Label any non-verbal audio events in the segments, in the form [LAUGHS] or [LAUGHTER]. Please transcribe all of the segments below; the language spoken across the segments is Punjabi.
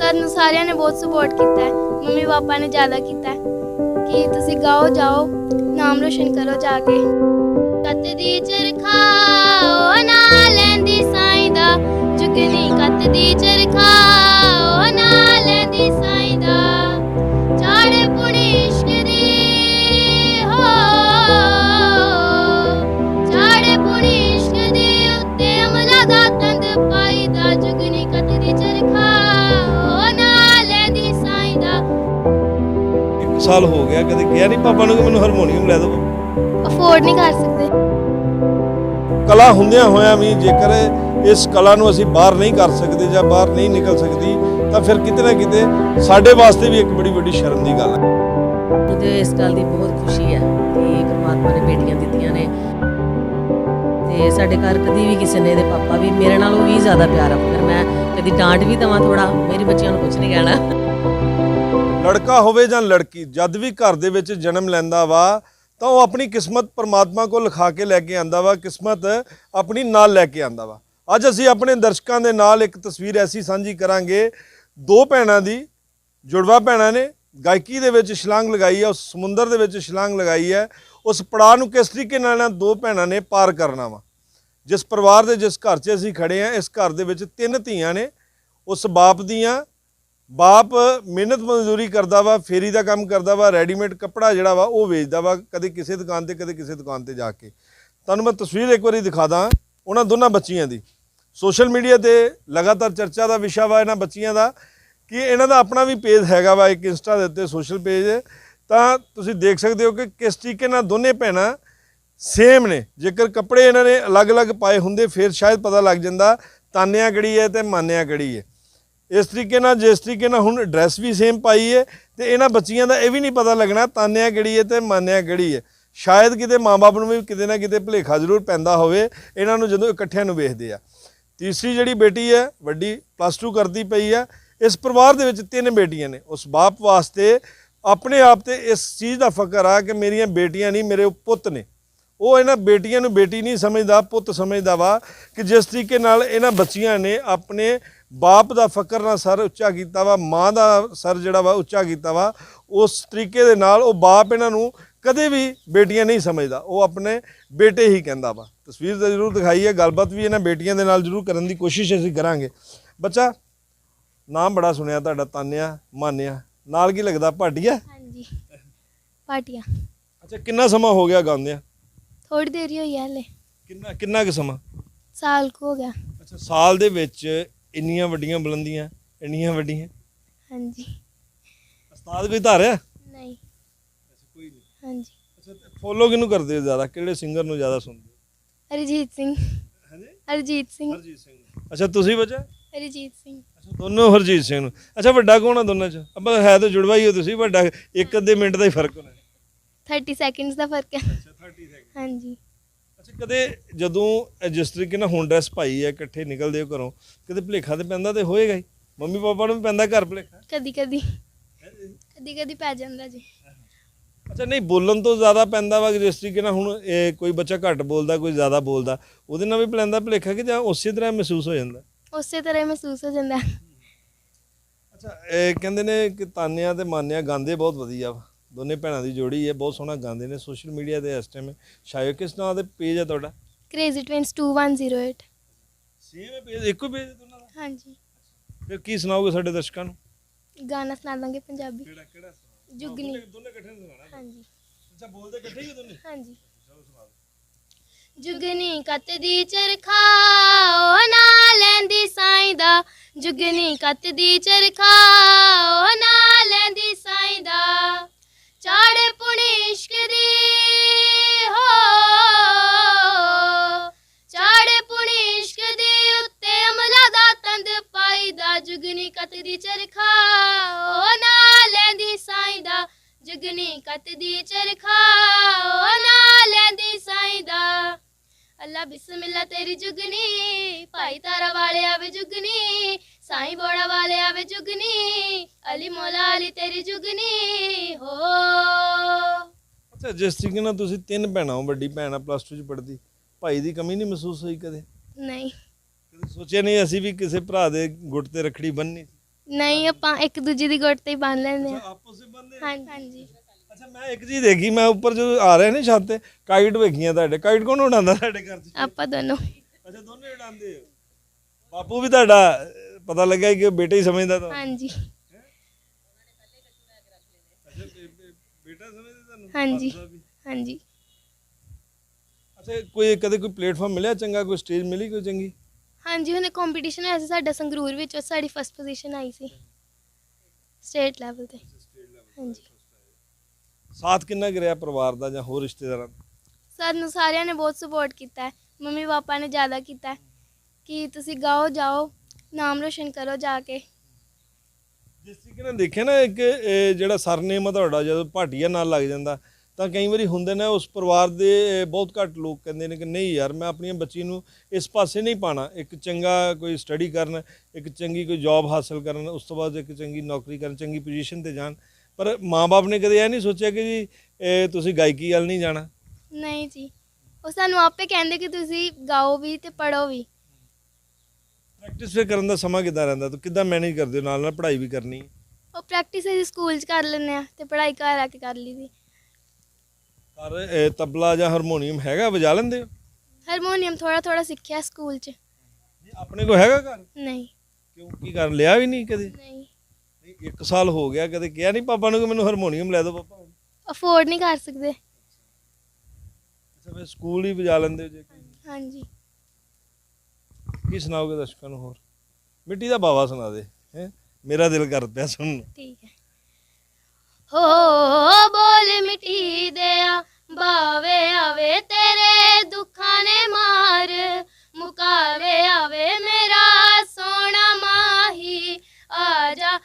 ਤੁਹਾਨੂੰ ਸਾਰਿਆਂ ਨੇ ਬਹੁਤ ਸਪੋਰਟ ਕੀਤਾ ਹੈ। ਮੰਮੀ ਪਾਪਾ ਨੇ ਜ਼ਿਆਦਾ ਕੀਤਾ ਹੈ ਕਿ ਤੁਸੀਂ ਗਾਓ, ਜਾਓ, ਨਾਮ ਰੋਸ਼ਨ ਕਰੋ ਜਾ ਕੇ। ਕੱਤ ਦੀ ਚਰਖਾ ਉਹ ਨਾ ਲੈਂਦੀ ਸਾਈਂ ਦਾ। ਜੁਗਨੀ ਕੱਤ ਦੀ ਚਰਖਾ ਉਹ ਨਾ ਲੈਂਦੀ ਸਾਈਂ ਸਾਲ ਹੋ ਗਿਆ ਕਦੇ ਕਿਹਾ ਨਹੀਂ ਪਾਪਾ ਨੂੰ ਕਿ ਮੈਨੂੰ ਹਾਰਮੋਨੀਅਮ ਲੈ ਦਿਓ? ਅਫੋਰਡ ਨਹੀਂ ਕਰ ਸਕਦੇ। ਕਲਾ ਹੁੰਦਿਆਂ ਹੋਇਆਂ ਵੀ ਜੇਕਰ ਇਸ ਕਲਾ ਨੂੰ ਅਸੀਂ ਬਾਹਰ ਨਹੀਂ ਕਰ ਸਕਦੇ ਜਾਂ ਬਾਹਰ ਨਹੀਂ ਨਿਕਲ ਸਕਦੀ ਤਾਂ ਫਿਰ ਕਿਤੇ ਨਾ ਕਿਤੇ ਸਾਡੇ ਵਾਸਤੇ ਵੀ ਇੱਕ ਬੜੀ ਵੱਡੀ ਸ਼ਰਮ ਦੀ ਗੱਲ ਹੈ। ਤੇ ਇਸ ਗੱਲ ਦੀ ਬਹੁਤ ਖੁਸ਼ੀ ਹੈ ਕਿ ਪ੍ਰਮਾਤਮਾ ਨੇ ਬੇਟੀਆਂ ਦਿੱਤੀਆਂ ਨੇ। ਤੇ ਸਾਡੇ ਘਰ ਕਦੀ ਵੀ ਕਿਸੇ ਨੇ ਇਹਦੇ ਪਾਪਾ ਵੀ ਮੇਰੇ ਨਾਲੋਂ ਵੀ ਜ਼ਿਆਦਾ ਪਿਆਰ ਆ। ਫਿਰ ਮੈਂ ਕਦੀ ਡਾਂਟ ਵੀ ਦਵਾਂ ਥੋੜਾ ਮੇਰੇ ਬੱਚਿਆਂ ਨੂੰ ਕੁਝ ਨਹੀਂ ਕਹਿਣਾ। ਲੜਕਾ ਹੋਵੇ ਜਾਂ ਲੜਕੀ, ਜਦ ਵੀ ਘਰ ਦੇ ਵਿੱਚ ਜਨਮ ਲੈਂਦਾ ਵਾ, ਤਾਂ ਉਹ ਆਪਣੀ ਕਿਸਮਤ ਪਰਮਾਤਮਾ ਕੋਲ ਲਿਖਾ ਕੇ ਲੈ ਕੇ ਆਂਦਾ ਵਾ, ਕਿਸਮਤ ਆਪਣੀ ਨਾਲ ਲੈ ਕੇ ਆਂਦਾ ਵਾ। ਅੱਜ ਅਸੀਂ ਆਪਣੇ ਦਰਸ਼ਕਾਂ ਦੇ ਨਾਲ ਇੱਕ ਤਸਵੀਰ ਐਸੀ ਸਾਂਝੀ ਕਰਾਂਗੇ, ਦੋ ਭੈਣਾਂ ਦੀ, ਜੁੜਵਾ ਭੈਣਾਂ ਨੇ, ਗਾਇਕੀ ਦੇ ਵਿੱਚ ਛਲਾਂਗ ਲਗਾਈ ਹੈ ਉਸ ਸਮੁੰਦਰ ਦੇ ਵਿੱਚ ਛਲਾਂਗ ਲਗਾਈ ਹੈ ਉਸ ਪੜਾਅ ਨੂੰ ਕਿਸ ਤਰੀਕੇ ਨਾਲ ਦੋ ਭੈਣਾਂ ਨੇ ਪਾਰ ਕਰਨਾ ਵਾ। ਜਿਸ ਪਰਿਵਾਰ ਦੇ, ਜਿਸ ਘਰ 'ਚ ਅਸੀਂ ਖੜੇ ਆ, ਇਸ ਘਰ ਦੇ ਵਿੱਚ ਤਿੰਨ ਧੀਆਂ ਨੇ, ਉਸ ਬਾਪ ਦੀਆਂ ਬਾਪ ਮਿਹਨਤ ਮਜ਼ਦੂਰੀ ਕਰਦਾ ਵਾ, ਫੇਰੀ ਦਾ ਕੰਮ ਕਰਦਾ ਵਾ ਰੈਡੀਮੇਡ ਕੱਪੜਾ ਜਿਹੜਾ ਵਾ, ਉਹ ਵੇਚਦਾ ਵਾ ਕਦੇ ਕਿਸੇ ਦੁਕਾਨ ਤੇ, ਕਦੇ ਕਿਸੇ ਦੁਕਾਨ ਤੇ ਜਾ ਕੇ। ਤੁਹਾਨੂੰ ਮੈਂ ਤਸਵੀਰ ਇੱਕ ਵਾਰੀ ਦਿਖਾ ਦਾਂ ਉਹਨਾਂ ਦੋਨਾਂ ਬੱਚੀਆਂ ਦੀ। ਸੋਸ਼ਲ ਮੀਡੀਆ ਤੇ ਲਗਾਤਾਰ ਚਰਚਾ ਦਾ ਵਿਸ਼ਾ ਵਾ ਇਹਨਾਂ ਬੱਚੀਆਂ ਦਾ ਕਿ ਇਹਨਾਂ ਦਾ ਆਪਣਾ ਵੀ ਪੇਜ ਹੈਗਾ ਵਾ ਇੱਕ ਇੰਸਟਾ ਦੇ ਉੱਤੇ ਸੋਸ਼ਲ ਪੇਜ। ਤਾਂ ਤੁਸੀਂ ਦੇਖ ਸਕਦੇ ਹੋ ਕਿ ਕਿਸ ਤਰੀਕੇ ਨਾਲ ਦੋਨੇ ਭੈਣਾਂ ਸੇਮ ਨੇ। ਜੇਕਰ ਕੱਪੜੇ ਇਹਨਾਂ ਨੇ ਅਲੱਗ-ਅਲੱਗ ਪਾਏ ਹੁੰਦੇ, ਫਿਰ ਸ਼ਾਇਦ ਪਤਾ ਲੱਗ ਜਾਂਦਾ ਤਾਨਿਆ ਕਿਹੜੀ ਹੈ ਤੇ ਮਾਨਿਆ ਕਿਹੜੀ ਹੈ। ਇਸ ਤਰੀਕੇ ਨਾਲ, ਜਿਸ ਤਰੀਕੇ ਨਾਲ ਹੁਣ ਡਰੈਸ ਵੀ ਸੇਮ ਪਾਈ ਹੈ ਤੇ ਇਹਨਾਂ ਬੱਚੀਆਂ ਦਾ ਇਹ ਵੀ ਨਹੀਂ ਪਤਾ ਲੱਗਣਾ ਤਾਨਿਆ ਕਿਹੜੀ ਹੈ ਤੇ ਮਾਨਿਆ ਕਿਹੜੀ ਹੈ। ਸ਼ਾਇਦ ਕਿਤੇ ਮਾਪੇ ਨੂੰ ਵੀ ਕਿਤੇ ਨਾ ਕਿਤੇ ਭੁਲੇਖਾ ਜ਼ਰੂਰ ਪੈਂਦਾ ਹੋਵੇ, ਇਹਨਾਂ ਨੂੰ ਜਦੋਂ ਇਕੱਠਿਆਂ ਨੂੰ ਵੇਖਦੇ ਆ। ਤੀਸਰੀ ਜਿਹੜੀ ਬੇਟੀ ਹੈ, ਵੱਡੀ ਪਲੱਸ 2 ਕਰਦੀ ਪਈ ਆ, ਇਸ ਪਰਿਵਾਰ ਦੇ ਵਿੱਚ ਤਿੰਨ ਬੇਟੀਆਂ ਨੇ। ਉਸ ਬਾਪ ਵਾਸਤੇ ਆਪਣੇ ਆਪ ਤੇ ਇਸ ਚੀਜ਼ ਦਾ ਫਕਰ ਆ ਕਿ ਮੇਰੀਆਂ ਬੇਟੀਆਂ ਨਹੀਂ, ਮੇਰੇ ਉਹ ਪੁੱਤ ਨੇ। ਉਹ ਇਹਨਾਂ ਬੇਟੀਆਂ ਨੂੰ ਬੇਟੀ ਨਹੀਂ ਸਮਝਦਾ, ਪੁੱਤ ਸਮਝਦਾ ਵਾ ਕਿ ਜਿਸ ਤਰੀਕੇ ਨਾਲ ਇਹਨਾਂ ਬੱਚੀਆਂ ਨੇ ਆਪਣੇ ਬਾਪ ਦਾ ਫਕਰ ਨਾਲ ਸਰ ਉੱਚਾ ਕੀਤਾ ਵਾ ਮਾਂ ਦਾ ਸਰ ਜਿਹੜਾ ਵਾ ਉੱਚਾ ਕੀਤਾ ਵਾ ਉਸ ਤਰੀਕੇ ਦੇ ਨਾਲ ਉਹ ਬਾਪ ਇਹਨਾਂ ਨੂੰ ਕਦੇ ਵੀ ਬੇਟੀਆਂ ਨਹੀਂ ਸਮਝਦਾ ਉਹ ਆਪਣੇ ਬੇਟੇ ਹੀ ਕਹਿੰਦਾ ਵਾ। ਤਸਵੀਰ ਤਾਂ ਜ਼ਰੂਰ ਦਿਖਾਈ ਹੈ ਗੱਲਬਾਤ ਵੀ ਇਹਨਾਂ ਬੇਟੀਆਂ ਦੇ ਨਾਲ ਜ਼ਰੂਰ ਕਰਨ ਦੀ ਕੋਸ਼ਿਸ਼ ਅਸੀਂ ਕਰਾਂਗੇ। ਬੱਚਾ ਨਾਮ ਬੜਾ ਸੁਣਿਆ ਤੁਹਾਡਾ ਤਾਨਿਆ ਮਾਨਿਆ। ਨਾਲ ਕੀ ਲੱਗਦਾ ਭਾਟੀਆ ਹਾਂਜੀ ਪਾਟੀਆਂ ਅੱਛਾ ਕਿੰਨਾ ਸਮਾਂ ਹੋ ਗਿਆ ਗਾਉਂਦਿਆਂ? ਥੋੜੀ ਦੇਰ ਹੀ ਹੋਈ ਹੈ ਹਲੇ। ਕਿੰਨਾ ਕਿੰਨਾ ਕੁ ਸਮਾਂ? ਸਾਲ ਕੁ ਹੋ ਗਿਆ। ਅੱਛਾ ਸਾਲ ਦੇ ਵਿੱਚ ਇੰਨੀਆਂ ਵੱਡੀਆਂ ਬੁਲੰਦੀਆਂ ਇੰਨੀਆਂ ਵੱਡੀਆਂ। ਹਾਂਜੀ। ਉਸਤਾਦ ਕੋਈ ਧਾਰਿਆ ਨਹੀਂ। ਕੋਈ ਨਹੀਂ। ਹਾਂਜੀ। ਅੱਛਾ ਫੋਲੋ ਕਿਹਨੂੰ ਕਰਦੇ ਹੋ ਜ਼ਿਆਦਾ? ਕਿਹੜੇ ਸਿੰਗਰ ਨੂੰ ਜ਼ਿਆਦਾ ਸੁਣਦੇ ਹੋ? ਹਰਜੀਤ ਸਿੰਘ। ਹਾਂਜੀ? ਹਰਜੀਤ ਸਿੰਘ। ਹਰਜੀਤ ਸਿੰਘ। ਅੱਛਾ ਤੁਸੀਂ ਬੱਚਾ? ਹਰਜੀਤ ਸਿੰਘ। ਅੱਛਾ ਦੋਨੋਂ ਹਰਜੀਤ ਸਿੰਘ ਨੂੰ। ਅੱਛਾ ਵੱਡਾ ਕੌਣ ਆ ਦੋਨਾਂ ਚ? ਅੱਬਾ ਹੈ ਤਾਂ ਜੁੜਵਾ ਹੀ ਹੋ ਤੁਸੀਂ ਵੱਡਾ ਇੱਕ ਅੱਧੇ ਮਿੰਟ ਦਾ ਹੀ ਫ਼ਰਕ ਹੋਣਾ। 30 ਸੈਕਿੰਡਸ ਦਾ ਫ਼ਰਕ ਹੈ। ਅੱਛਾ 30 ਸੈਕਿੰਡ ਹਾਂਜੀ। ਅੱਛਾ ਕਦੇ ਜਦੋਂ ਜਿਸ ਤਰੀਕੇ ਨਾਲ ਹੁਣ ਡਰੈਸ ਪਾਈ ਹੈ ਇਕੱਠੇ ਨਿਕਲਦੇ ਹੋ ਘਰੋਂ ਕਦੇ ਭੁਲੇਖਾ ਤੇ ਪੈਂਦਾ ਤੇ ਹੋਏਗਾ ਹੀ? ਮੰਮੀ ਪਾਪਾ ਨੂੰ ਵੀ ਪੈਂਦਾ ਘਰ ਭੁਲੇਖਾ? ਕਦੀ ਕਦੀ। ਕਦੀ ਕਦੀ ਪੈ ਜਾਂਦਾ ਜੀ। ਅੱਛਾ ਨਹੀਂ ਬੋਲਣ ਤੋਂ ਜ਼ਿਆਦਾ ਪੈਂਦਾ ਵਾ ਕਿ ਜਿਸ ਤਰੀਕੇ ਨਾਲ ਹੁਣ ਇਹ ਕੋਈ ਬੱਚਾ ਘੱਟ ਬੋਲਦਾ ਕੋਈ ਜ਼ਿਆਦਾ ਬੋਲਦਾ ਉਹਦੇ ਨਾਲ ਵੀ ਪੈਂਦਾ ਭੁਲੇਖਾ ਕਿ ਜਾਂ ਉਸੇ ਤਰ੍ਹਾਂ ਮਹਿਸੂਸ ਹੋ ਜਾਂਦਾ? ਉਸੇ ਤਰ੍ਹਾਂ ਮਹਿਸੂਸ ਹੋ ਜਾਂਦਾ। ਅੱਛਾ ਇਹ ਕਹਿੰਦੇ ਨੇ ਕਿ ਤਾਨਿਆਂ ਤੇ ਮਾਨਿਆਂ ਗਾਉਂਦੇ ਬਹੁਤ ਵਧੀਆ ਵਾ। ਦੋਨੇ ਭੈਣਾਂ ਦੀ ਜੋੜੀ ਹੈ ਬਹੁਤ ਸੋਹਣਾ ਗਾਉਂਦੇ ਨੇ ਸੋਸ਼ਲ ਮੀਡੀਆ ਤੇ ਇਸ ਟਾਈਮ ਸ਼ਾਇਦ ਕਿਸ ਨਾਂ ਦੇ ਪੇਜ ਹੈ ਤੁਹਾਡਾ? ਕ੍ਰੇਜ਼ੀ ਟਵਿੰਸ 2108 ਸੇਮ ਪੇਜ ਇੱਕੋ ਪੇਜ ਹੈ ਦੋਨਾਂ ਦਾ? ਹਾਂਜੀ। ਫਿਰ ਕੀ ਸੁਣਾਓਗੇ ਸਾਡੇ ਦਰਸ਼ਕਾਂ ਨੂੰ? ਗਾਣਾ ਸੁਣਾ ਦਾਂਗੇ ਪੰਜਾਬੀ। ਕਿਹੜਾ ਕਿਹੜਾ ਜੁਗਨੀ। ਦੋਨੇ ਇਕੱਠੇ ਸੁਣਾਣਾ ਹਾਂਜੀ। ਅੱਛਾ ਬੋਲਦੇ ਇਕੱਠੇ ਹੀ ਦੋਨੇ? ਹਾਂਜੀ। ਚਲੋ ਸੁਣਾ ਦਿਓ। ਜੁਗਨੀ ਕੱਤ ਦੀ ਚਰਖਾ ਉਹ ਨਾ ਲੈਂਦੀ ਸਾਈਂ ਦਾ। ਜੁਗਨੀ ਕੱਤ ਦੀ ਚਰਖਾ ਉਹ ਨਾ ਲੈਂਦੀ ਜੁਗਨੀ ਅਲੀ ਮੌਲਾ ਅਲੀ ਤੇਰੀ ਜੁਗਨੀ ਹੋ। ਅੱਛਾ ਜਿਸ ਤਰੀਕੇ ਨਾਲ ਤੁਸੀਂ ਤਿੰਨ ਭੈਣਾਂ ਹੋ ਵੱਡੀ ਭੈਣ ਆ ਪਲੱਸ 2 ਚ ਪੜ੍ਹਦੀ ਭਾਈ ਦੀ ਕਮੀ ਨਹੀਂ ਮਹਿਸੂਸ ਹੋਈ ਕਦੇ? ਨਹੀਂ। ਕਦੇ ਸੋਚਿਆ ਨਹੀਂ ਅਸੀਂ ਵੀ ਕਿਸੇ ਭਰਾ ਦੇ ਗੁੱਟ ਤੇ ਰੱਖੜੀ ਬੰਨਣੀ ਨਹੀਂ ਆਪਾਂ ਇੱਕ ਦੂਜੇ ਦੀ ਗੁੱਟ ਤੇ ਹੀ ਬੰਨ ਲੈਂਦੇ ਆ ਆਪਸ ਵਿੱਚ ਬੰਦੇ ਹਾਂਜੀ ਅੱਛਾ ਮੈਂ ਇੱਕ ਚੀਜ਼ ਦੇਖੀ ਮੈਂ ਉੱਪਰ ਜਦੋਂ ਆ ਰਿਹਾ ਨੇ ਛੱਤ ਤੇ ਕਾਈਟ ਵੇਖੀਆਂ ਤੁਹਾਡੇ ਕਾਈਟ ਕੌਣ ਉਡਾਉਂਦਾ ਤੁਹਾਡੇ ਘਰ 'ਚ? ਆਪਾਂ ਦੋਨੋਂ। ਅੱਛਾ ਦੋਨੇ ਉਡਾਉਂਦੇ ਹੋ? ਬਾਪੂ ਵੀ ਤੁਹਾਡਾ ਪਤਾ ਲੱਗਾ ਕਿ ਬੇਟਾ ਹੀ ਸਮਝਦਾ ਤਾਂ ਹਾਂਜੀ ਅੱਛਾ ਬੇ- ਬੇ- ਬੇਟਾ ਸਮਝਦਾ ਤੁਹਾਨੂੰ ਹਾਂਜੀ। ਹਾਂਜੀ। ਅੱਛਾ ਕੋਈ ਕਦੇ ਕੋਈ ਪਲੇਟਫਾਰਮ ਮਿਲਿਆ ਚੰਗਾ ਕੋਈ ਸਟੇਜ ਮਿਲੀ ਕੋਈ ਚੰਗੀ? ਹਾਂਜੀ ਹੁਣੇ ਕੰਪੀਟੀਸ਼ਨ ਹੋਇਆ ਸੀ ਸਾਡਾ ਸੰਗਰੂਰ ਵਿੱਚ ਉਹ ਸਾਡੀ ਫਸਟ ਪੋਜੀਸ਼ਨ ਆਈ ਸੀ। ਸਟੇਟ ਲੈਵਲ ਤੇ। ਹਾਂਜੀ। ਸਾਥ ਕਿੰਨਾ ਕਰਿਆ ਪਰਿਵਾਰ ਦਾ ਜਾਂ ਹੋਰ ਰਿਸ਼ਤੇਦਾਰਾਂ ਦਾ? ਸਾਨੂੰ ਸਾਰਿਆਂ ਨੇ ਬਹੁਤ ਸਪੋਰਟ ਕੀਤਾ ਹੈ। ਮੰਮੀ ਪਾਪਾ ਨੇ ਜ਼ਿਆਦਾ ਕੀਤਾ ਹੈ ਕਿ ਤੁਸੀਂ ਗਾਓ ਜਾਓ ਨਾਮ ਰੋਸ਼ਨ ਕਰੋ ਜਾ ਕੇ। ਜਿਸ ਤਰੀਕੇ ਨਾਲ ਦੇਖਿਆ ਨਾ ਇੱਕ, ਇਹ ਜਿਹੜਾ ਸਰਨੇਮ ਆ ਤੁਹਾਡਾ, ਜਦੋਂ ਭਾਟੀਆ ਨਾਲ ਲੱਗ ਜਾਂਦਾ, ਤਾਂ ਕਈ ਵਾਰੀ ਹੁੰਦੇ ਨੇ ਉਸ ਪਰਿਵਾਰ ਦੇ ਬਹੁਤ ਘੱਟ ਲੋਕ ਕਹਿੰਦੇ ਨੇ ਕਿ ਨਹੀਂ ਯਾਰ, ਮੈਂ ਆਪਣੀ ਬੱਚੀ ਨੂੰ ਇਸ ਪਾਸੇ ਨਹੀਂ ਪਾਣਾ ਇੱਕ ਚੰਗਾ ਕੋਈ ਸਟੱਡੀ ਕਰਨ, ਇੱਕ ਚੰਗੀ ਕੋਈ ਜੌਬ ਹਾਸਲ ਕਰਨ, ਉਸ ਤੋਂ ਬਾਅਦ ਇੱਕ ਚੰਗੀ ਨੌਕਰੀ ਕਰਨ, ਚੰਗੀ ਪੋਜੀਸ਼ਨ ਤੇ ਜਾਣ। ਪਰ ਮਾਪੇ ਨੇ ਕਦੇ ਇਹ ਨਹੀਂ ਸੋਚਿਆ ਕਿ ਜੀ, ਇਹ ਤੁਸੀਂ ਗਾਇਕੀ ਵੱਲ ਨਹੀਂ ਜਾਣਾ? ਨਹੀਂ ਜੀ। ਉਹ ਸਾਨੂੰ ਆਪੇ ਕਹਿੰਦੇ ਕਿ ਤੁਸੀਂ ਗਾਓ ਵੀ ਤੇ ਪੜੋ ਵੀ। ਪ੍ਰੈਕਟਿਸ ਫਿਰ ਕਰਨ ਦਾ ਸਮਾਂ ਕਿੱਦਾਂ ਰਹਿੰਦਾ? ਤੂੰ ਕਿੱਦਾਂ ਮੈਨੇਜ ਕਰਦੇ ਹੋ? ਨਾਲ ਨਾਲ ਪੜ੍ਹਾਈ ਵੀ ਕਰਨੀ ਹੈ। ਉਹ ਪ੍ਰੈਕਟਿਸ ਅਸੀਂ ਸਕੂਲ 'ਚ ਕਰ ਲੈਂਦੇ ਆ ਤੇ ਪੜ੍ਹਾਈ ਘਰ ਆ ਕੇ ਕਰ ਲਈਦੀ ਪਰ ਇਹ ਤਬਲਾ ਜਾਂ ਹਾਰਮੋਨੀਅਮ ਹੈਗਾ? ਵਜਾ ਲੈਂਦੇ ਹੋ? ਹਾਰਮੋਨੀਅਮ ਥੋੜਾ ਥੋੜਾ ਸਿੱਖਿਆ ਸਕੂਲ 'ਚ। ਨਹੀਂ, ਆਪਣੇ ਕੋਲ ਹੈਗਾ ਘਰ? ਨਹੀਂ। ਕਿਉਂ? ਕੀ ਕਰ ਲਿਆ ਵੀ ਨਹੀਂ ਕਦੇ? ਨਹੀਂ। ਨਹੀਂ ਇੱਕ ਸਾਲ ਹੋ ਗਿਆ ਕਦੇ ਕਿਹਾ ਨਹੀਂ ਪਾਪਾ ਨੂੰ ਕਿ ਮੈਨੂੰ ਹਾਰਮੋਨੀਅਮ ਲੈ ਦਿਓ ਪਾਪਾ ਅਫੋਰਡ ਨਹੀਂ ਕਰ ਸਕਦੇ। ਅੱਛਾ ਫਿਰ ਸਕੂਲ ਹੀ ਵਜਾ ਲੈਂਦੇ ਹੋ ਜੇ ਹਾਂਜੀ। ਕੀ ਸੁਣਾਓਗੇ ਦਰਸ਼ਕਾਂ ਨੂੰ ਹੋਰ? ਮਿੱਟੀ ਦਾ ਬਾਵਾ ਸੁਣਾ ਦੇ, ਹੈ? ਮੇਰਾ ਦਿਲ ਕਰ ਪਿਆ ਸੁਣਨ ਨੂੰ। ਠੀਕ ਹੈ, ਹੋ, ਬੋਲ ਮਿੱਟੀ ਦਿਆ, ਬਾਵੇ ਆਵੇ ਤੇਰੇ ਦੁੱਖਾਂ ਨੇ ਮਾਰ, ਮੁਕਾਵੇ ਆਵੇ ਮੇਰਾ ਸੋਹਣਾ ਮਾਹੀ, ਆ ਜਾ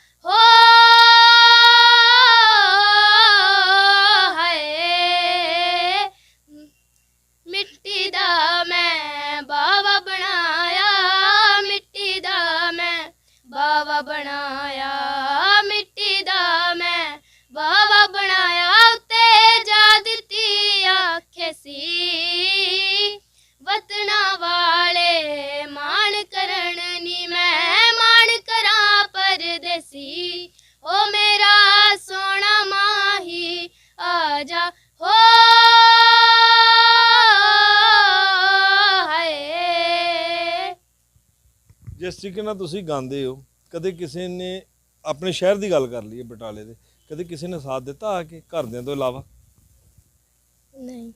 ਬਣਾਇਆ, ਮਿੱਟੀ ਦਾ ਮੈਂ ਬਾਵਾ ਬਣਾਇਆ, ਉੱਤੇ ਜਾ ਦਿੱਤੀ ਆਖੇ ਸੀ। ਵਤਨਾ ਵਾਲੇ ਮਾਣ ਕਰਨ ਨੀ ਮੈਂ, ਮਾਣ ਕਰਾਂ ਪਰਦੇਸੀ। ਓ ਮੇਰਾ ਸੋਹਣਾ ਮਾਹੀ, ਆ ਜਾ, ਹੋ। ਜਿਸ ਤਰੀਕੇ ਨਾਲ ਤੁਸੀਂ ਗਾਉਂਦੇ ਹੋ ਕਦੇ ਕਿਸੇ ਨੇ ਆਪਣੇ ਸ਼ਹਿਰ ਦੀ ਗੱਲ ਕਰ ਲਈਏ ਬਟਾਲੇ ਦੇ ਕਦੇ ਕਿਸੇ ਨੇ ਸਾਥ ਦਿੱਤਾ ਆ ਕੇ ਘਰਦਿਆਂ ਤੋਂ ਇਲਾਵਾ? ਨਹੀਂ।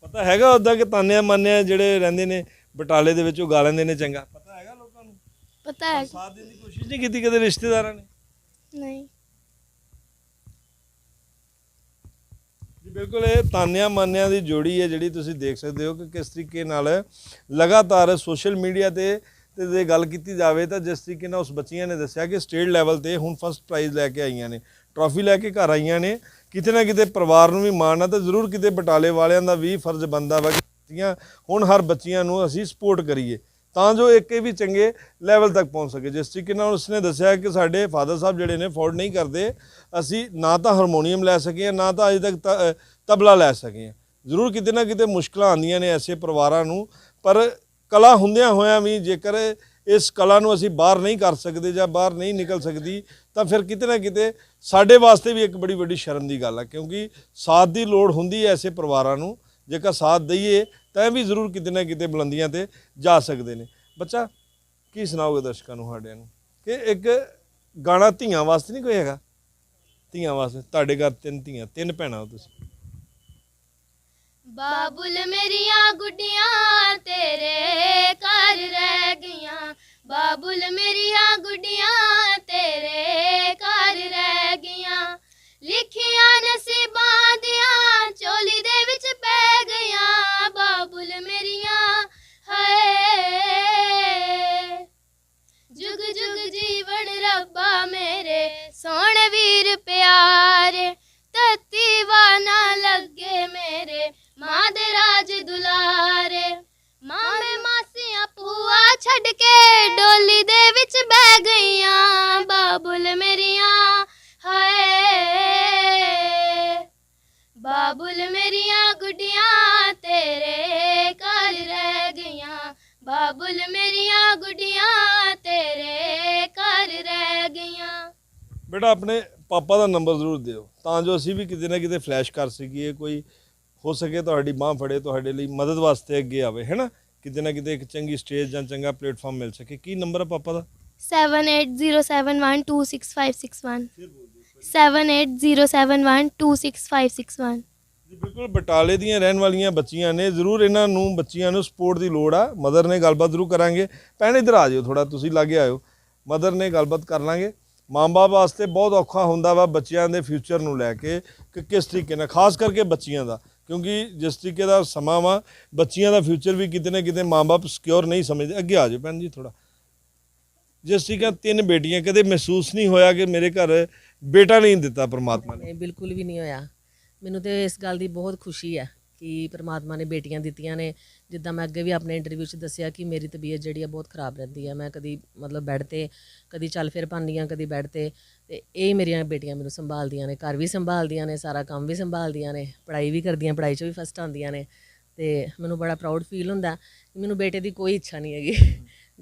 ਪਤਾ ਹੈਗਾ ਉਦਾਂ ਕਿ ਤਾਨਿਆਂ ਮਾਨਿਆਂ ਜਿਹੜੇ ਰਹਿੰਦੇ ਨੇ ਬਟਾਲੇ ਦੇ ਵਿੱਚ ਉਹ ਗਾ ਲੈਂਦੇ ਨੇ ਚੰਗਾ? ਪਤਾ ਹੈਗਾ ਲੋਕਾਂ ਨੂੰ? ਪਤਾ ਹੈ ਸਾਥ ਦੇਣ ਦੀ ਕੋਸ਼ਿਸ਼ ਨਹੀਂ ਕੀਤੀ ਕਦੇ ਰਿਸ਼ਤੇਦਾਰਾਂ ਨੇ? ਨਹੀਂ। ਜੀ ਬਿਲਕੁਲ ਇਹ ਤਾਨਿਆਂ ਮਾਨਿਆਂ ਦੀ ਜੋੜੀ ਹੈ ਜਿਹੜੀ ਤੁਸੀਂ ਦੇਖ ਸਕਦੇ ਹੋ ਕਿ ਕਿਸ ਤਰੀਕੇ ਨਾਲ ਲਗਾਤਾਰ ਸੋਸ਼ਲ ਮੀਡੀਆ ਤੇ ਤੇ ਜੇ ਗੱਲ ਕੀਤੀ ਜਾਵੇ ਤਾਂ ਜਿਸ ਤਰੀਕੇ ਨਾਲ ਉਸ ਬੱਚੀਆਂ ਨੇ ਦੱਸਿਆ ਕਿ ਸਟੇਟ ਲੈਵਲ ਤੇ ਹੁਣ ਫਸਟ ਪ੍ਰਾਈਜ਼ ਲੈ ਕੇ ਆਈਆਂ ਨੇ ਟਰਾਫੀ ਲੈ ਕੇ ਘਰ ਆਈਆਂ ਨੇ ਕਿਤੇ ਨਾ ਕਿਤੇ ਪਰਿਵਾਰ ਨੂੰ ਵੀ ਮਾਣ ਆ ਤਾਂ ਜ਼ਰੂਰ ਕਿਤੇ ਬਟਾਲੇ ਵਾਲਿਆਂ ਦਾ ਵੀ ਫਰਜ਼ ਬਣਦਾ ਵਾ ਕਿ ਹੁਣ ਹਰ ਬੱਚੀਆਂ ਨੂੰ ਅਸੀਂ ਸਪੋਰਟ ਕਰੀਏ ਤਾਂ ਜੋ ਇੱਕ ਵੀ ਚੰਗੇ ਲੈਵਲ ਤੱਕ ਪਹੁੰਚ ਸਕੇ ਜਿਸ ਤਰੀਕੇ ਨਾਲ ਉਸਨੇ ਦੱਸਿਆ ਕਿ ਸਾਡੇ ਫਾਦਰ ਸਾਹਿਬ ਜਿਹੜੇ ਨੇ ਅਫੋਰਡ ਨਹੀਂ ਕਰਦੇ ਅਸੀਂ ਨਾ ਤਾਂ ਹਾਰਮੋਨੀਅਮ ਲੈ ਸਕੇ ਹਾਂ, ਨਾ ਤਾਂ ਅਜੇ ਤੱਕ ਤ- ਤਬਲਾ ਲੈ ਸਕੇ ਹਾਂ। ਜ਼ਰੂਰ ਕਿਤੇ ਨਾ ਕਿਤੇ ਮੁਸ਼ਕਲਾਂ ਆਉਂਦੀਆਂ ਨੇ ਐਸੇ ਪਰਿਵਾਰਾਂ ਨੂੰ ਪਰ ਕਲਾ ਹੁੰਦਿਆਂ ਹੋਇਆਂ ਵੀ ਜੇਕਰ ਇਸ ਕਲਾ ਨੂੰ ਅਸੀਂ ਬਾਹਰ ਨਹੀਂ ਕਰ ਸਕਦੇ ਜਾਂ ਬਾਹਰ ਨਹੀਂ ਨਿਕਲ ਸਕਦੀ, ਤਾਂ ਫਿਰ ਕਿਤੇ ਨਾ ਕਿਤੇ ਸਾਡੇ ਵਾਸਤੇ ਵੀ ਇੱਕ ਬੜੀ ਵੱਡੀ ਸ਼ਰਮ ਦੀ ਗੱਲ ਆ, ਕਿਉਂਕਿ ਸਾਥ ਦੀ ਲੋੜ ਹੁੰਦੀ ਹੈ ਐਸੇ ਪਰਿਵਾਰਾਂ ਨੂੰ, ਜੇਕਰ ਸਾਥ ਦਈਏ ਤਾਂ ਇਹ ਵੀ ਜ਼ਰੂਰ ਕਿਤੇ ਨਾ ਕਿਤੇ ਬੁਲੰਦੀਆਂ ਤੇ ਜਾ ਸਕਦੇ ਨੇ। ਬੱਚਾ, ਕੀ ਸੁਣਾਓਗੇ ਦਰਸ਼ਕਾਂ ਨੂੰ, ਸਾਡਿਆਂ ਨੂੰ? ਕਿ ਇੱਕ ਗਾਣਾ ਧੀਆਂ ਵਾਸਤੇ ਨਹੀਂ ਕੋਈ ਹੈਗਾ? ਧੀਆਂ ਵਾਸਤੇ, ਤੁਹਾਡੇ ਘਰ ਤਿੰਨ ਧੀਆਂ, ਤਿੰਨ ਭੈਣਾਂ ਹੋ ਤੁਸੀਂ? ਬਾਬੁਲ ਮੇਰੀਆਂ ਗੁੱਡੀਆਂ ਤੇਰੇ ਘਰ ਰਹਿ ਗਈਆਂ। ਬਾਬੁਲ ਮੇਰੀਆਂ ਗੁੱਡੀਆਂ ਤੇਰੇ ਘਰ ਰਹਿ ਗਈਆਂ। ਲਿਖੀਆਂ ਨਸੀਬਾਂ ਦੀਆਂ ਚੋਲੀ ਦੇ ਵਿੱਚ ਪੈ ਗਈਆਂ। ਬਾਬੁਲ ਮੇਰੀਆਂ, ਹਾਏ। ਜੁਗ ਜੁਗ ਜੀਵਨ ਰੱਬਾ ਮੇਰੇ ਛੱਡ ਕੇ ਡੋਲੀ ਦੇ ਵਿੱਚ ਬਹਿ ਗਈਆਂ। ਬਾਬੁਲ ਮੇਰੀਆਂ, ਹਾਏ। ਬਾਬੁਲ ਮੇਰੀਆਂ ਗੁੱਡੀਆਂ ਤੇਰੇ ਘਰ ਰਹਿ ਗਈਆਂ। ਬਾਬੁਲ ਮੇਰੀਆਂ ਗੁੱਡੀਆਂ ਤੇਰੇ ਘਰ ਰਹਿ ਗਈਆਂ। ਬੇਟਾ, ਆਪਣੇ ਪਾਪਾ ਦਾ ਨੰਬਰ ਜ਼ਰੂਰ ਦਿਓ। ਤਾਂ ਜੋ ਅਸੀਂ ਵੀ ਕਿਤੇ ਨਾ ਕਿਤੇ ਫਲੈਸ਼ ਕਰ ਸਕੀਏ, ਕੋਈ ਹੋ ਸਕੇ ਤੁਹਾਡੀ ਬਾਹ ਫੜੇ, ਤੁਹਾਡੇ ਲਈ ਮਦਦ ਵਾਸਤੇ ਅੱਗੇ ਆਵੇ ਹੈਨਾ ਕਿਤੇ ਨਾ ਕਿਤੇ ਇੱਕ ਚੰਗੀ ਸਟੇਜ ਜਾਂ ਚੰਗਾ ਪਲੇਟਫਾਰਮ ਮਿਲ ਸਕੇ। ਕੀ ਨੰਬਰ ਹੈ ਪਾਪਾ ਦਾ? 7807126561 7807126561 ਜੀ ਬਿਲਕੁਲ ਬਟਾਲੇ ਦੀਆਂ ਰਹਿਣ ਵਾਲੀਆਂ ਬੱਚੀਆਂ ਨੇ ਜ਼ਰੂਰ ਇਹਨਾਂ ਨੂੰ ਬੱਚੀਆਂ ਨੂੰ ਸਪੋਰਟ ਦੀ ਲੋੜ ਆ। ਮਦਰ ਨੇ ਗੱਲਬਾਤ ਜ਼ਰੂਰ ਕਰਾਂਗੇ। ਭੈਣ ਇੱਧਰ ਆ ਜਿਓ ਥੋੜਾ ਤੁਸੀਂ ਲਾਗੇ ਆਇਓ। ਮਦਰ ਨੇ ਗੱਲਬਾਤ ਕਰ ਲਾਂਗੇ। ਮਾਂ-ਬਾਪ ਵਾਸਤੇ ਬਹੁਤ ਔਖਾ ਹੁੰਦਾ ਵਾ ਬੱਚਿਆਂ ਦੇ ਫਿਊਚਰ ਨੂੰ ਲੈ ਕੇ ਕਿ ਕਿਸ ਤਰੀਕੇ ਨਾਲ ਖਾਸ ਕਰਕੇ ਬੱਚੀਆਂ ਦਾ। ਕਿਉਂਕਿ ਜਿਸ ਤਰੀਕੇ ਦਾ ਸਮਾਂ ਵਾ, ਬੱਚੀਆਂ ਦਾ ਫਿਊਚਰ ਵੀ ਕਿਤੇ ਨਾ ਕਿਤੇ ਮਾਂ-ਬਾਪ ਸਿਕਿਉਰ ਨਹੀਂ ਸਮਝਦੇ। ਅੱਗੇ ਆ ਜਾਓ ਭੈਣ ਜੀ ਥੋੜਾ ਜਿਸ ਤਰੀਕੇ ਤਿੰਨ ਬੇਟੀਆਂ, ਕਦੇ ਮਹਿਸੂਸ ਨਹੀਂ ਹੋਇਆ ਕਿ ਮੇਰੇ ਘਰ ਬੇਟਾ ਨਹੀਂ ਦਿੱਤਾ ਪ੍ਰਮਾਤਮਾ ਨੇ। ਬਿਲਕੁਲ ਵੀ ਨਹੀਂ ਹੋਇਆ। ਮੈਨੂੰ ਤੇ ਇਸ ਗੱਲ ਦੀ ਬਹੁਤ ਖੁਸ਼ੀ ਹੈ ਕਿ ਪ੍ਰਮਾਤਮਾ ਨੇ ਬੇਟੀਆਂ ਦਿੱਤੀਆਂ ਨੇ। ਜਿੱਦਾਂ ਮੈਂ ਅੱਗੇ ਵੀ ਆਪਣੇ ਇੰਟਰਵਿਊ 'ਚ ਦੱਸਿਆ ਕਿ ਮੇਰੀ ਤਬੀਅਤ ਜਿਹੜੀ ਆ ਬਹੁਤ ਖਰਾਬ ਰਹਿੰਦੀ ਆ। ਮੈਂ ਕਦੀ ਮਤਲਬ ਬੈੱਡ ਤੇ, ਕਦੀ ਚੱਲ ਫਿਰ ਪਾਉਂਦੀ ਆ ਕਦੀ ਬੈੱਡ ਤੇ। ਤੇ ਇਹ ਮੇਰੀਆਂ ਬੇਟੀਆਂ ਮੈਨੂੰ ਸੰਭਾਲਦੀਆਂ ਨੇ, ਘਰ ਵੀ ਸੰਭਾਲਦੀਆਂ ਨੇ, ਸਾਰਾ ਕੰਮ ਵੀ ਸੰਭਾਲਦੀਆਂ ਨੇ, ਪੜ੍ਹਾਈ ਵੀ ਕਰਦੀਆਂ, ਪੜ੍ਹਾਈ 'ਚ ਵੀ ਫਸਟ ਆਉਂਦੀਆਂ ਨੇ। ਤੇ ਮੈਨੂੰ ਬੜਾ ਪ੍ਰਾਊਡ ਫੀਲ ਹੁੰਦਾ ਕਿ ਮੈਨੂੰ ਬੇਟੇ ਦੀ ਕੋਈ ਇੱਛਾ ਨਹੀਂ ਹੈਗੀ।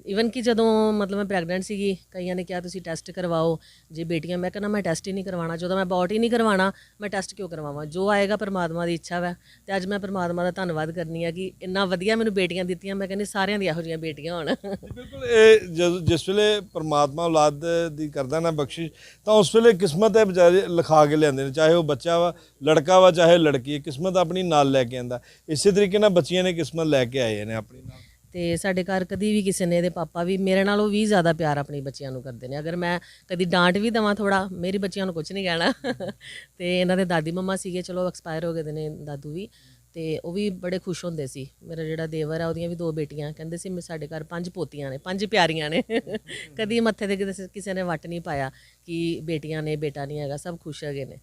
ਇਵਨ ਕਿ ਜਦੋਂ ਮਤਲਬ ਮੈਂ ਪ੍ਰੈਗਨੈਂਟ ਸੀਗੀ, ਕਈਆਂ ਨੇ ਕਿਹਾ ਤੁਸੀਂ ਟੈਸਟ ਕਰਵਾਓ, ਜੇ ਬੇਟੀਆਂ, ਮੈਂ ਕਹਿੰਦਾ ਮੈਂ ਟੈਸਟ ਹੀ ਨਹੀਂ ਕਰਵਾਉਣਾ, ਜਦੋਂ ਮੈਂ ਅਬੋਰਟ ਹੀ ਨਹੀਂ ਕਰਵਾਉਣਾ, ਮੈਂ ਟੈਸਟ ਕਿਉਂ ਕਰਵਾਵਾਂ? ਜੋ ਆਏਗਾ ਪਰਮਾਤਮਾ ਦੀ ਇੱਛਾ ਵਾ। ਤੇ ਅੱਜ ਮੈਂ ਪਰਮਾਤਮਾ ਦਾ ਧੰਨਵਾਦ ਕਰਨੀ ਆ ਕਿ ਇੰਨਾ ਵਧੀਆ ਮੈਨੂੰ ਬੇਟੀਆਂ ਦਿੱਤੀਆਂ, ਮੈਂ ਕਹਿੰਦੀ ਸਾਰਿਆਂ ਦੀ ਇਹੋ ਜਿਹੀਆਂ ਬੇਟੀਆਂ ਹੋਣ। ਬਿਲਕੁਲ, ਇਹ ਜਦੋਂ, ਜਿਸ ਵੇਲੇ ਪਰਮਾਤਮਾ ਔਲਾਦ ਦੀ ਕਰਦਾ ਨਾ ਬਖਸ਼ਿਸ਼, ਤਾਂ ਉਸ ਵੇਲੇ ਕਿਸਮਤ ਹੈ ਵਿਚਾਰੇ ਲਿਖਾ ਕੇ ਲਿਆਉਂਦੇ ਨੇ, ਚਾਹੇ ਉਹ ਬੱਚਾ ਵਾ, ਲੜਕਾ ਵਾ, ਚਾਹੇ ਲੜਕੀ ਕਿਸਮਤ ਆਪਣੀ ਨਾਲ ਲੈ ਕੇ ਆਂਦਾ। ਇਸੇ ਤਰੀਕੇ ਨਾਲ ਬੱਚੀਆਂ ਨੇ ਕਿਸਮਤ ਲੈ ਕੇ ਆਏ ਨੇ ਆਪਣੀ ਨਾਲ। ਤੇ ਸਾਡੇ ਘਰ ਕਦੀ ਵੀ ਕਿਸੇ ਨੇ ਇਹਦੇ ਪਾਪਾ ਵੀ ਮੇਰੇ ਨਾਲੋਂ ਵੀ ਜ਼ਿਆਦਾ ਪਿਆਰ ਆਪਣੇ ਬੱਚਿਆਂ ਨੂੰ ਕਰਦੇ ਨੇ। ਅਗਰ ਮੈਂ ਕਦੀ ਡਾਂਟ ਵੀ ਦਵਾਂ ਥੋੜਾ ਮੇਰੀ ਬੱਚਿਆਂ ਨੂੰ ਕੁਝ ਨਹੀਂ ਕਹਿਣਾ। [LAUGHS] ਤੇ ਇਹਨਾਂ ਦੇ ਦਾਦੀ ਮੰਮਾ ਸੀਗੇ, ਚਲੋ ਐਕਸਪਾਇਰ ਹੋ ਗਏ ਦੇ ਨੇ ਦਾਦੂ ਵੀ। ਤੇ ਉਹ ਵੀ ਬੜੇ ਖੁਸ਼ ਹੁੰਦੇ ਸੀ। ਮੇਰਾ ਜਿਹੜਾ ਦੇਵਰ ਆ, ਉਹਦੀਆਂ ਵੀ ਦੋ ਬੇਟੀਆਂ, ਕਹਿੰਦੇ ਸੀ ਮੈਂ ਸਾਡੇ ਘਰ ਪੰਜ ਪੋਤੀਆਂ ਨੇ, ਪੰਜ ਪਿਆਰੀਆਂ ਨੇ। [LAUGHS] ਕਦੀ ਮੱਥੇ ਤੇ ਕਿਸੇ ਨੇ ਵੱਟ ਨਹੀਂ ਪਾਇਆ ਕਿ ਬੇਟੀਆਂ ਨੇ, ਬੇਟਾ ਨਹੀਂ ਹੈਗਾ, ਸਭ ਖੁਸ਼ ਹੈਗੇ ਨੇ।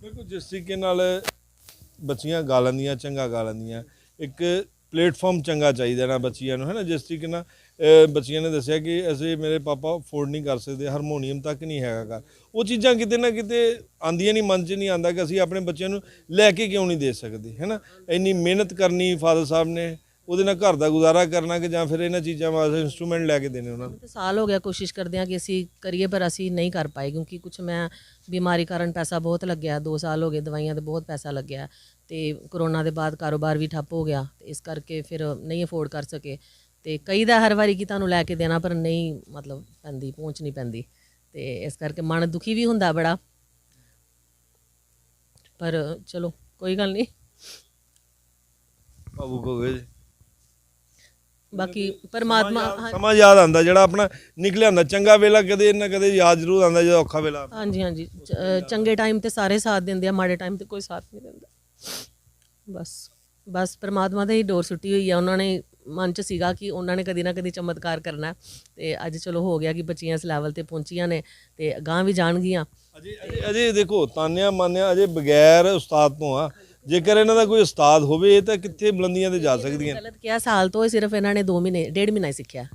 ਬਿਲਕੁਲ ਜਿਸ ਤਰੀਕੇ ਨਾਲ ਬੱਚੀਆਂ ਗਾ ਲੈਂਦੀਆਂ, ਚੰਗਾ ਗਾ ਲੈਂਦੀਆਂ, ਇੱਕ ਪਲੇਟਫਾਰਮ ਚੰਗਾ ਚਾਹੀਦਾ ਨਾ ਬੱਚੀਆਂ ਨੂੰ ਹੈ ਨਾ ਜਿਸ ਤਰੀਕੇ ਨਾਲ ਅਹ, ਬੱਚੀਆਂ ਨੇ ਦੱਸਿਆ ਕਿ ਅਸੀਂ ਮੇਰੇ ਪਾਪਾ ਅਫੋਰਡ ਨਹੀਂ ਕਰ ਸਕਦੇ ਹਾਰਮੋਨੀਅਮ ਤੱਕ ਨਹੀਂ ਹੈਗਾ ਘਰ ਉਹ ਚੀਜ਼ਾਂ ਕਿਤੇ ਨਾ ਕਿਤੇ ਆਂਦੀਆਂ ਨਹੀਂ ਮਨ 'ਚ ਨਹੀਂ ਆਂਦਾ ਕਿ ਅਸੀਂ ਆਪਣੇ ਬੱਚਿਆਂ ਨੂੰ ਲੈ ਕੇ ਕਿਉਂ ਨਹੀਂ ਦੇ ਸਕਦੇ ਹੈ ਨਾ ਇੰਨੀ ਮਿਹਨਤ ਕਰਨੀ ਫਾਦਰ ਸਾਹਿਬ ਨੇ ਉਹਦੇ ਨਾਲ ਘਰ ਦਾ ਗੁਜ਼ਾਰਾ ਕਰਨਾ ਕਿ ਜਾਂ ਫਿਰ ਇਹਨਾਂ ਚੀਜ਼ਾਂ ਵਾਸਤੇ ਇਨਸਟਰੂਮੈਂਟ ਲੈ ਕੇ ਦੇਣੇ ਉਹਨਾਂ ਨੂੰ। ਸਾਲ ਹੋ ਗਿਆ ਕੋਸ਼ਿਸ਼ ਕਰਦੇ ਆ ਕਿ ਅਸੀਂ ਕਰੀਏ ਪਰ ਅਸੀਂ ਨਹੀਂ ਕਰ ਪਾਏ ਕਿਉਂਕਿ ਕੁਝ ਮੈਂ ਬਿਮਾਰੀ ਕਾਰਨ ਪੈਸਾ ਬਹੁਤ ਲੱਗਿਆ 2 ਸਾਲ ਹੋ ਗਏ ਦਵਾਈਆਂ ਤੇ ਬਹੁਤ ਪੈਸਾ ਲੱਗਿਆ। ਤੇ ਕਰੋਨਾ ਦੇ ਬਾਅਦ ਕਾਰੋਬਾਰ ਵੀ ਠੱਪ ਹੋ ਗਿਆ ਤੇ ਇਸ ਕਰਕੇ ਫਿਰ ਨਹੀਂ ਅਫੋਰਡ ਕਰ ਸਕੇ। ਤੇ ਕਈ ਦਾ ਹਰ ਵਾਰੀ ਕਿ ਤੁਹਾਨੂੰ ਲੈ ਕੇ ਦੇਣਾ ਪਰ ਨਹੀਂ ਮਤਲਬ ਪੈਂਦੀ ਪਹੁੰਚ ਨਹੀਂ ਪੈਂਦੀ। ਤੇ ਇਸ ਕਰਕੇ ਮਨ ਦੁਖੀ ਵੀ ਹੁੰਦਾ ਬੜਾ। ਪਰ ਚਲੋ ਕੋਈ ਗੱਲ ਨਹੀਂ। ਗਏ ਜੀ। ਬਾਕੀ ਪਰਮਾਤਮਾ ਸਮਾਂ- ਯਾਦ ਆਂਦਾ ਜਿਹੜਾ ਆਪਣਾ ਨਿਕਲਿਆ ਹੁੰਦਾ ਚੰਗਾ ਵੇਲਾ ਕਦੇ ਨਾ ਕਦੇ ਯਾਦ ਜ਼ਰੂਰ ਆਂਦਾ ਜਦੋਂ ਔਖਾ ਵੇਲਾ ਆਉਂਦਾ। ਹਾਂਜੀ ਹਾਂਜੀ। ਚੰਗੇ ਟਾਈਮ ਤੇ ਸਾਰੇ ਸਾਥ ਦਿੰਦੇ ਆ ਮਾੜੇ ਟਾਈਮ ਤੇ ਕੋਈ ਸਾਥ ਨਹੀਂ ਦਿੰਦਾ। ਬਸ ਬਸ ਪ੍ਰਮਾਤਮਾ ਦੇ ਹੀ ਡੋਰ ਸੁੱਟੀ ਹੋਈ ਆ। ਉਹਨਾਂ ਨੇ ਮਨ ਚ ਸੀਗਾ ਕਿ ਉਹਨਾਂ ਨੇ ਕਦੀ ਨਾ ਕਦੀ ਚਮਤਕਾਰ ਕਰਨਾ ਤੇ ਅੱਜ ਚਲੋ ਹੋ ਗਿਆ ਕਿ ਬੱਚੀਆਂ ਇਸ ਲੈਵਲ ਤੇ ਪਹੁੰਚੀਆਂ ਨੇ ਤੇ ਗਾਂ ਵੀ ਜਾਣਗੀਆਂ। ਅਜੇ ਅਜੇ ਅਜੇ ਦੇਖੋ ਤਾਨਿਆ ਮਾਨਿਆ ਅਜੇ ਬਗੈਰ ਉਸਤਾਦ ਤੋਂ ਆ। ਜੇਕਰ ਇਹਨਾਂ ਦਾ ਕੋਈ ਉਸਤਾਦ ਹੋਵੇ ਤਾਂ ਕਿੱਥੇ ਬੁਲੰਦੀਆਂ ਤੇ ਜਾ ਸਕਦੀਆਂ ਗਲਤ ਕਿਹਾ ਸਾਲ ਤੋਂ ਇਹ ਸਿਰਫ ਇਹਨਾਂ ਨੇ 2 ਮਹੀਨੇ ਡੇਢ ਮਹੀਨਾ ਹੀ ਸਿੱਖਿਆ।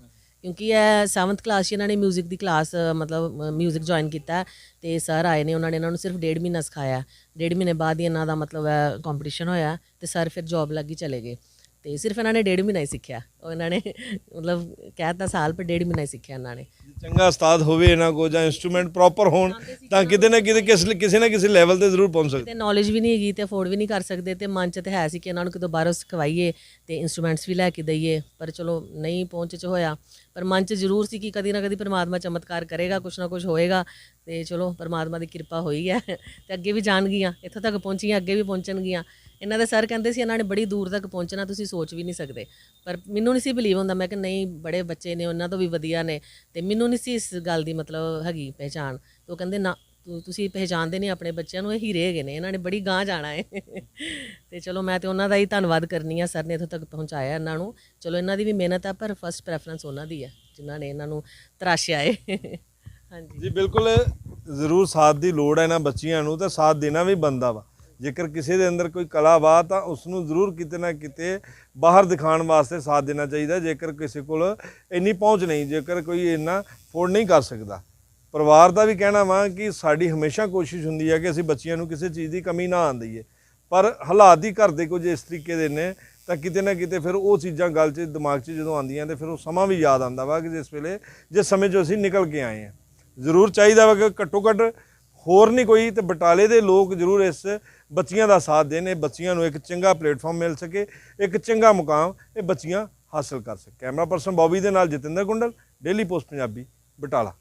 ਕਿਉਂਕਿ ਇਹ 7th ਕਲਾਸ 'ਚ ਇਹਨਾਂ ਨੇ 뮤직 ਦੀ ਕਲਾਸ ਮਤਲਬ 뮤직 ਜੁਆਇਨ ਕੀਤਾ ਹੈ ਤੇ ਸਰ ਆਏ ਨੇ ਉਹਨਾਂ ਨੇ ਇਹਨਾਂ ਨੂੰ ਸਿਰਫ ਡੇਢ ਮਹੀਨਾ ਸਿਖਾਇਆ ਡੇਢ ਮਹੀਨੇ ਬਾਅਦ ਹੀ ਇਹਨਾਂ ਦਾ ਮਤਲਬ ਕੰਪੀਟੀਸ਼ਨ ਹੋਇਆ ਤੇ ਸਰ ਫਿਰ ਜੌਬ ਲੱਗੀ ਚਲੇ ਗਏ ਤੇ ਸਿਰਫ ਇਹਨਾਂ ਨੇ ਡੇਢ ਮਹੀਨਾ ਹੀ ਸਿੱਖਿਆ। ਉਹ ਇਹਨਾਂ ਨੇ ਮਤਲਬ ਕਹਿਤਾ ਸਾਲ ਪਰ ਡੇਢ ਮਹੀਨਾ ਹੀ ਸਿੱਖਿਆ ਇਹਨਾਂ ਨੇ। ਚੰਗਾ ਉਸਤਾਦ ਹੋਵੇ ਇਹਨਾਂ ਕੋ ਜਾਂ ਇਨਸਟਰੂਮੈਂਟ ਪ੍ਰੋਪਰ ਹੋਣ ਤਾਂ ਕਿਤੇ ਨਾ ਕਿਤੇ ਕਿਸ ਕਿਸੇ ਨਾ ਕਿਸੇ ਲੈਵਲ ਤੇ ਜ਼ਰੂਰ ਪਹੁੰਚ ਸਕਦੇ। ਤੇ ਨੌਲੇਜ ਵੀ ਨਹੀਂ ਹੈਗੀ ਤੇ ਅਫੋਰਡ ਵੀ ਨਹੀਂ ਕਰ ਸਕਦੇ ਤੇ ਮਨ ਚ ਤੇ ਹੈ ਸੀ ਕਿ ਇਹਨਾਂ ਨੂੰ ਕਿਤੋਂ ਬਾਹਰੋਂ ਸਿਖਵਾਈਏ ਤੇ ਇਨਸਟਰੂਮੈਂਟਸ ਵੀ ਲੈ ਕੇ ਦਈਏ ਪਰ ਚਲੋ ਨਹੀਂ ਪਹੁੰਚ ਚ ਹੋਇਆ। ਪਰ ਮਨ ਚ ਜ਼ਰੂਰ ਸੀ ਕਿ ਕਦੀ ਨਾ ਕਦੀ ਪਰਮਾਤਮਾ ਚਮਤਕਾਰ ਕਰੇਗਾ ਕੁਛ ਨਾ ਕੁਛ ਹੋਏਗਾ ਤੇ ਚਲੋ ਪਰਮਾਤਮਾ ਦੀ ਕਿਰਪਾ ਹੋਈ ਹੈ ਤੇ ਅੱਗੇ ਵੀ ਜਾਣਗੀਆਂ ਇੱਥੋਂ ਤੱਕ ਪਹੁੰਚੀਆਂ ਅੱਗੇ ਵੀ ਪਹੁੰਚਣਗੀਆਂ। ਇਹਨਾਂ ਦੇ ਸਰ ਕਹਿੰਦੇ ਸੀ ਇਹਨਾਂ ਨੇ ਬੜੀ ਦੂਰ ਤੱਕ ਪਹੁੰਚਣਾ, ਤੁਸੀਂ ਸੋਚ ਵੀ ਨਹੀਂ ਸਕਦੇ। ਪਰ ਮੈਨੂੰ ਨਹੀਂ ਸੀ ਬਲੀਵ ਹੁੰਦਾ, ਮੈਂ ਕਿ ਨਹੀਂ, ਬੜੇ ਬੱਚੇ ਨੇ, ਉਹਨਾਂ ਤੋਂ ਵੀ ਵਧੀਆ ਨੇ, ਤੇ ਮੈਨੂੰ ਨਹੀਂ ਸੀ ਇਸ ਗੱਲ ਦੀ ਮਤਲਬ ਹੈਗੀ ਪਹਿਚਾਣ। ਤੇ ਉਹ ਕਹਿੰਦੇ, ਨਾ ਤੁਸੀਂ ਪਹਿਚਾਣਦੇ ਨਹੀਂ ਆਪਣੇ ਬੱਚਿਆਂ ਨੂੰ, ਇਹ ਹੀਰੇ ਹੈਗੇ ਨੇ, ਇਹਨਾਂ ਨੇ ਬੜੀ ਗਾਂ ਜਾਣਾ ਹੈ [LAUGHS] ਤੇ ਚਲੋ ਮੈਂ ਤੇ ਉਹਨਾਂ ਦਾ ਹੀ ਧੰਨਵਾਦ ਕਰਨੀ ਆ, ਸਰ ਨੇ ਇੱਥੋਂ ਤੱਕ ਪਹੁੰਚਾਇਆ ਇਹਨਾਂ ਨੂੰ। ਚਲੋ ਇਹਨਾਂ ਦੀ ਵੀ ਮਿਹਨਤ ਆ, ਪਰ ਫਸਟ ਪ੍ਰੈਫਰੈਂਸ ਉਹਨਾਂ ਦੀ ਹੈ ਜਿਨ੍ਹਾਂ ਨੇ ਇਹਨਾਂ ਨੂੰ ਤਰਾਸ਼ਿਆ ਏ। [LAUGHS] ਹਾਂਜੀ। ਜੀ, ਬਿਲਕੁਲ ਜ਼ਰੂਰ ਸਾਥ ਦੀ ਲੋੜ ਹੈ ਇਹਨਾਂ ਬੱਚੀਆਂ ਨੂੰ, ਤਾਂ ਸਾਥ ਦੇਣਾ ਵੀ ਬੰਦਾ ਵਾ। ਜੇਕਰ ਕਿਸੇ ਦੇ ਅੰਦਰ ਕੋਈ ਕਲਾ ਵਾ ਤਾਂ ਉਸ ਨੂੰ ਜ਼ਰੂਰ ਕਿਤੇ ਨਾ ਕਿਤੇ ਬਾਹਰ ਦਿਖਾਉਣ ਵਾਸਤੇ ਸਾਥ ਦੇਣਾ ਚਾਹੀਦਾ, ਜੇਕਰ ਕਿਸੇ ਕੋਲ ਇੰਨੀ ਪਹੁੰਚ ਨਹੀਂ, ਜੇਕਰ ਕੋਈ ਇੰਨਾ ਅਫੋਰਡ ਨਹੀਂ ਕਰ ਸਕਦਾ। ਪਰਿਵਾਰ ਦਾ ਵੀ ਕਹਿਣਾ ਵਾ ਕਿ ਸਾਡੀ ਹਮੇਸ਼ਾ ਕੋਸ਼ਿਸ਼ ਹੁੰਦੀ ਹੈ ਕਿ ਅਸੀਂ ਬੱਚਿਆਂ ਨੂੰ ਕਿਸੇ ਚੀਜ਼ ਦੀ ਕਮੀ ਨਾ ਆਉਣ ਦਈਏ। ਪਰ ਹਾਲਾਤ ਹੀ ਘਰ ਦੇ ਕੁਝ ਇਸ ਤਰੀਕੇ ਦੇ ਨੇ, ਤਾਂ ਕਿਤੇ ਨਾ ਕਿਤੇ ਫਿਰ ਉਹ ਚੀਜ਼ਾਂ ਗੱਲ 'ਚ, ਦਿਮਾਗ 'ਚ ਜਦੋਂ ਆਉਂਦੀਆਂ ਤੇ ਫਿਰ ਉਹ ਸਮਾਂ ਵੀ ਯਾਦ ਆਉਂਦਾ ਵਾ ਕਿ ਜਿਸ ਵੇਲੇ, ਜਿਸ ਸਮੇਂ 'ਚੋਂ ਅਸੀਂ ਨਿਕਲ ਕੇ ਆਏ ਹਾਂ। ਜ਼ਰੂਰ ਚਾਹੀਦਾ ਵਾ ਕਿ ਘੱਟੋ ਘੱਟ ਹੋਰ ਨਹੀਂ ਕੋਈ ਤੇ ਬਟਾਲੇ ਦੇ ਲੋਕ ਜ਼ਰੂਰ ਇਸ ਬੱਚੀਆਂ ਦਾ ਸਾਥ ਦੇਣ, ਇਹ ਬੱਚੀਆਂ ਨੂੰ ਇੱਕ ਚੰਗਾ ਪਲੇਟਫਾਰਮ ਮਿਲ ਸਕੇ, ਇੱਕ ਚੰਗਾ ਮੁਕਾਮ, ਇਹ ਬੱਚੀਆਂ ਹਾਸਲ ਕਰ ਸਕੇ ਕੈਮਰਾ ਪਰਸਨ ਬੌਬੀ ਦੇ ਨਾਲ ਜਤਿੰਦਰ ਗੁੰਡਲ, ਡੇਲੀ ਪੋਸਟ ਪੰਜਾਬੀ, ਬਟਾਲਾ।